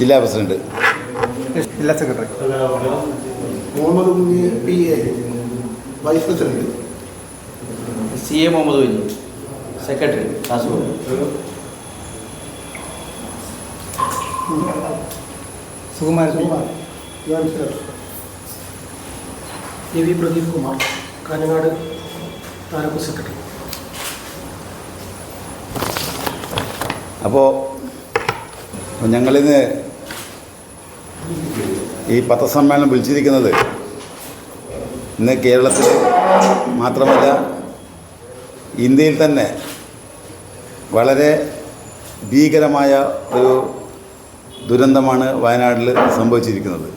ജില്ലാ പ്രസിഡന്റ്. ജില്ലാ secretary. Muhammad Kunhi P A vice president. C A Muhammad Kunhi secretary Kasaragod. Sukumaran A V Pradeep Kumar Kanhangad taluk secretary. അപ്പോൾ ഞങ്ങളിന്ന് ഈ പത്രസമ്മേളനം വിളിച്ചിരിക്കുന്നത് ഇന്ന് കേരളത്തിൽ മാത്രമല്ല ഇന്ത്യയിൽ തന്നെ വളരെ ഭീകരമായ ഒരു ദുരന്തമാണ് വയനാട്ടിൽ സംഭവിച്ചിരിക്കുന്നത്.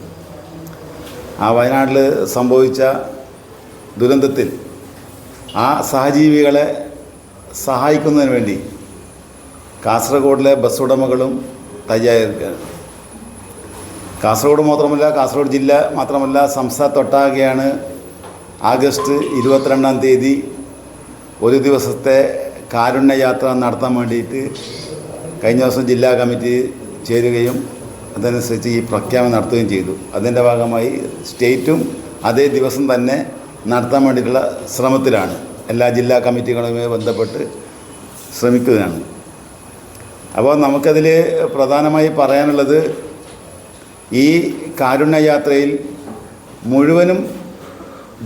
ആ വയനാട്ടിൽ സംഭവിച്ച ദുരന്തത്തിൽ ആ സഹജീവികളെ സഹായിക്കുന്നതിന് വേണ്ടി കാസർഗോഡിലെ ബസ് ഉടമകളും തയ്യാറെടുക്കുകയാണ് കാസർഗോഡ് മാത്രമല്ല കാസർഗോഡ് ജില്ല മാത്രമല്ല സംസ്ഥാനത്തൊട്ടാകെയാണ് ആഗസ്റ്റ് ഇരുപത്തിരണ്ടാം തീയതി ഒരു ദിവസത്തെ കാരുണ്യയാത്ര നടത്താൻ വേണ്ടിയിട്ട് കഴിഞ്ഞ ദിവസം ജില്ലാ കമ്മിറ്റി ചേരുകയും അതനുസരിച്ച് ഈ പ്രഖ്യാപനം നടത്തുകയും ചെയ്തു. അതിന്റെ ഭാഗമായി സ്റ്റേറ്റും അതേ ദിവസം തന്നെ നടത്താൻ വേണ്ടിയിട്ടുള്ള ശ്രമത്തിലാണ്. എല്ലാ ജില്ലാ കമ്മിറ്റികളുമായി ബന്ധപ്പെട്ട് ശ്രമിക്കുകയാണ്. അപ്പോൾ നമുക്കതിൽ പ്രധാനമായി പറയാനുള്ളത് ഈ കാരുണ്യയാത്രയിൽ മുഴുവനും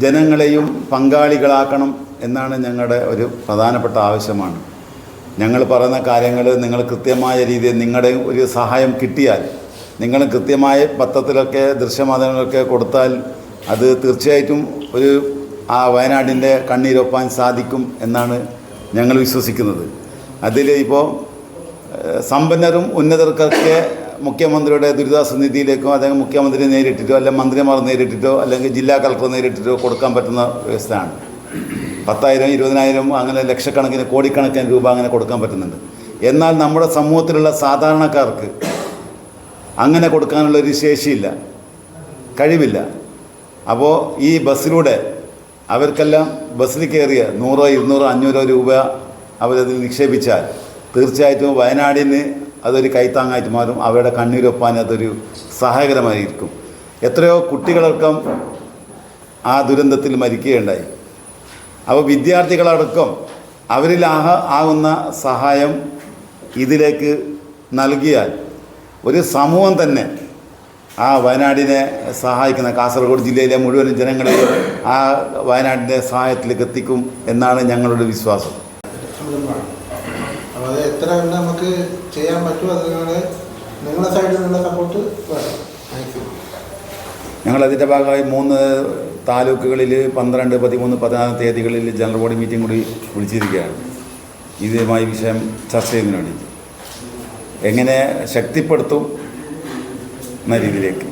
ജനങ്ങളെയും പങ്കാളികളാക്കണം എന്നാണ് ഞങ്ങളുടെ ഒരു പ്രധാനപ്പെട്ട ആവശ്യമാണ്. ഞങ്ങൾ പറയുന്ന കാര്യങ്ങൾ നിങ്ങൾ കൃത്യമായ രീതിയിൽ നിങ്ങളുടെ ഒരു സഹായം കിട്ടിയാൽ നിങ്ങൾ കൃത്യമായ പത്രത്തിലൊക്കെ ദൃശ്യമാധ്യമങ്ങളൊക്കെ കൊടുത്താൽ അത് തീർച്ചയായിട്ടും ഒരു ആ വയനാടിന്റെ കണ്ണീരൊപ്പാൻ സാധിക്കും എന്നാണ് ഞങ്ങൾ വിശ്വസിക്കുന്നത്. അതിൽ ഇപ്പോൾ സമ്പന്നരും ഉന്നതർക്കൊക്കെ മുഖ്യമന്ത്രിയുടെ ദുരിതാശ്വാസ നിധിയിലേക്കോ അല്ലെങ്കിൽ മുഖ്യമന്ത്രി നേരിട്ടിട്ടോ അല്ലെങ്കിൽ മന്ത്രിമാർ നേരിട്ടിട്ടോ അല്ലെങ്കിൽ ജില്ലാ കളക്ടർ നേരിട്ടിട്ടോ കൊടുക്കാൻ പറ്റുന്ന വ്യവസ്ഥയാണ്. പത്തായിരം ഇരുപതിനായിരം അങ്ങനെ ലക്ഷക്കണക്കിന് കോടിക്കണക്കിന് രൂപ അങ്ങനെ കൊടുക്കാൻ പറ്റുന്നുണ്ട്. എന്നാൽ നമ്മുടെ സമൂഹത്തിലുള്ള സാധാരണക്കാർക്ക് അങ്ങനെ കൊടുക്കാനുള്ള ഒരു ശേഷിയില്ല. കഴിവില്ല. അപ്പോൾ ഈ ബസ്സിലൂടെ അവർക്കെല്ലാം ബസ്സിൽ കയറിയ നൂറോ ഇരുന്നൂറോ അഞ്ഞൂറോ രൂപ അവരതിൽ നിക്ഷേപിച്ചാൽ തീർച്ചയായിട്ടും വയനാടിന് അതൊരു കൈത്താങ്ങായിട്ട് മാറും. അവരുടെ കണ്ണീരൊപ്പാൻ അതൊരു സഹായകരമായിരിക്കും. എത്രയോ കുട്ടികളടക്കം ആ ദുരന്തത്തിൽ മരിക്കുകയുണ്ടായി. അപ്പോൾ വിദ്യാർത്ഥികളടക്കം അവരിൽ ആഹ ആകുന്ന സഹായം ഇതിലേക്ക് നൽകിയാൽ ഒരു സമൂഹം തന്നെ ആ വയനാടിനെ സഹായിക്കുന്ന കാസർഗോഡ് ജില്ലയിലെ മുഴുവൻ ജനങ്ങളെയും ആ വയനാടിന്റെ സഹായത്തിലേക്ക് എത്തിക്കും എന്നാണ് ഞങ്ങളുടെ വിശ്വാസം. എത്ര കണ്ട് നമുക്ക് ചെയ്യാൻ പറ്റുമോ അതിനാണ് നിങ്ങളുടെ സൈഡിൽ നിന്നുള്ള സപ്പോർട്ട് മാക്സിമം ഞങ്ങളതിന്റെ ഭാഗമായി മൂന്ന് താലൂക്കുകളിൽ പന്ത്രണ്ട് പതിമൂന്ന് പതിനാല് തീയതികളിൽ ജനറൽ ബോഡി മീറ്റിംഗ് കൂടി വിളിച്ചിരിക്കുകയാണ്. ഇതുമായി വിഷയം ചർച്ച ചെയ്യുന്നതിന് വേണ്ടി എങ്ങനെ ശക്തിപ്പെടുത്തും എന്ന രീതിയിലേക്ക്.